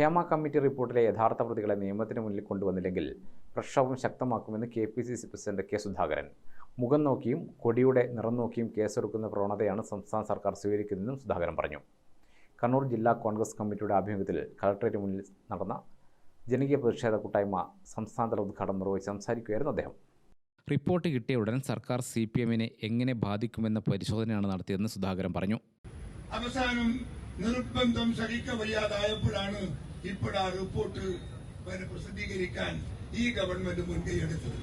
Hema committee റിപ്പോർട്ടിലെ യഥാർത്ഥ പ്രതികളെ നിയമത്തിന് മുന്നിൽ കൊണ്ടുവന്നില്ലെങ്കിൽ പ്രക്ഷോഭം ശക്തമാക്കുമെന്ന് K P C C president K Sudhakaran. മുഖം നോക്കിയും കൊടിയുടെ നിറം നോക്കിയും കേസെടുക്കുന്ന പ്രവണതയാണ് സംസ്ഥാന സർക്കാർ സ്വീകരിക്കുന്നതെന്നും സുധാകരൻ പറഞ്ഞു. കണ്ണൂർ ജില്ലാ കോൺഗ്രസ് കമ്മിറ്റിയുടെ ആഭിമുഖ്യത്തിൽ കളക്ടറേറ്റ് മുന്നിൽ നടന്ന ജനകീയ പ്രതിഷേധ കൂട്ടായ്മ സംസ്ഥാനതല ഉദ്ഘാടനം നിർവഹിച്ച് സംസാരിക്കുകയായിരുന്നു അദ്ദേഹം. റിപ്പോർട്ട് കിട്ടിയ ഉടൻ സർക്കാർ സി പി എമ്മിനെ എങ്ങനെ ബാധിക്കുമെന്ന പരിശോധനയാണ് നടത്തിയതെന്ന് സുധാകരൻ പറഞ്ഞു. അവസാനം നിർബന്ധം സഹിക്ക വയ്യാതായപ്പോഴാണ് ഇപ്പോഴാ റിപ്പോർട്ട് പ്രസിദ്ധീകരിക്കാൻ ഈ ഗവൺമെന്റ് മുൻകൈയെടുത്തത്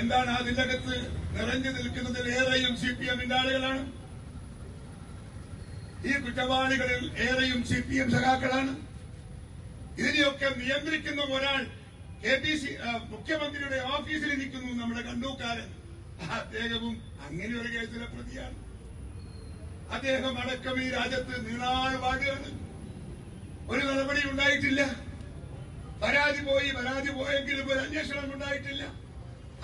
എന്താണ് അതിന്റെ അകത്ത് നിറഞ്ഞു നിൽക്കുന്നതിൽ ഏറെയും സി പി എമ്മിന്റെ ആളുകളാണ്? ഈ കുറ്റവാളികളിൽ ഏറെയും സി പി എം സഖാക്കളാണ്. ഇതിനെയൊക്കെ നിയന്ത്രിക്കുന്ന ഒരാൾ കെ പി സി മുഖ്യമന്ത്രിയുടെ ഓഫീസിൽ ഇരിക്കുന്നു നമ്മുടെ കണ്ടൂക്കാരൻ. അദ്ദേഹവും അങ്ങനെ ഒരു കേസിലെ പ്രതിയാണ്. അദ്ദേഹം അടക്കം ഈ രാജ്യത്ത് നീളാൾ വാഴുകയാണ് ഒരു നടപടി ഉണ്ടായിട്ടില്ല. പരാതി പോയി പരാതി പോയെങ്കിലും ഒരു അന്വേഷണം ഉണ്ടായിട്ടില്ല.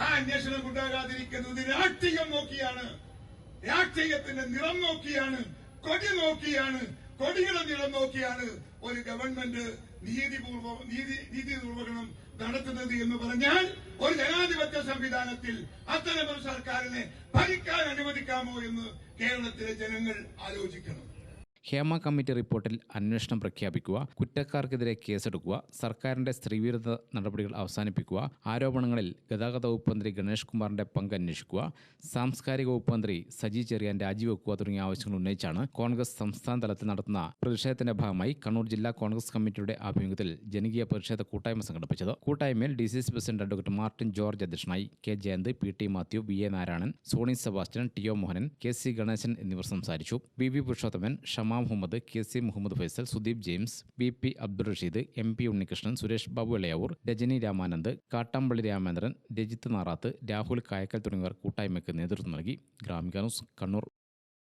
ആ അന്വേഷണം ഉണ്ടാകാതിരിക്കുന്നത് രാഷ്ട്രീയം നോക്കിയാണ്. രാഷ്ട്രീയത്തിന്റെ നിറം നോക്കിയാണ്. കൊടി നോക്കിയാണ്. കൊടിയുടെ നിറം നോക്കിയാണ് ഒരു ഗവൺമെന്റ് നീതിപൂർവം നീതി നീതി നിർവഹണം നടത്തുന്നത് എന്ന് പറഞ്ഞാൽ ഒരു ജനാധിപത്യ സംവിധാനത്തിൽ അത്തരമൊരു സർക്കാരിനെ ഭരിക്കാൻ അനുവദിക്കാമോ എന്ന് കേരളത്തിലെ ജനങ്ങൾ ആലോചിക്കണം. ഹേമ കമ്മിറ്റി റിപ്പോർട്ടിൽ അന്വേഷണം പ്രഖ്യാപിക്കുക കുറ്റക്കാർക്കെതിരെ കേസെടുക്കുക സർക്കാരിന്റെ സ്ത്രീവിരുദ്ധ നടപടികൾ അവസാനിപ്പിക്കുക ആരോപണങ്ങളിൽ ഗതാഗത വകുപ്പ് മന്ത്രി ഗണേഷ് കുമാറിന്റെ പങ്ക് അന്വേഷിക്കുക സാംസ്കാരിക വകുപ്പ് മന്ത്രി സജി ചെറിയാൻ രാജിവെക്കുക തുടങ്ങിയ ആവശ്യങ്ങൾ ഉന്നയിച്ചാണ് കോൺഗ്രസ് സംസ്ഥാന തലത്തിൽ നടത്തുന്ന പ്രതിഷേധത്തിന്റെ ഭാഗമായി കണ്ണൂർ ജില്ലാ കോൺഗ്രസ് കമ്മിറ്റിയുടെ ആഭിമുഖ്യത്തിൽ ജനകീയ പ്രതിഷേധ കൂട്ടായ്മ സംഘടിപ്പിച്ചത്. കൂട്ടായ്മയിൽ D C C president advocate Martin George അധ്യക്ഷനായി K Jayanth P T Mathew V A Narayanan Sony Sebastian T O Mohanan K C Ganesan എന്നിവർ സംസാരിച്ചു. B V Purushothaman Shama Muhammad K C Muhammad Faisal Sudeep James P P Abdul Rasheed M P Unnikrishnan Suresh Babu Elayavoor Rajani Ramanand Kattampally Ramendran Rajith Narath Rahul Kayakkal തുടങ്ങിയവർ കൂട്ടായ്മയ്ക്ക് നേതൃത്വം നൽകി. Gramika news Kannur.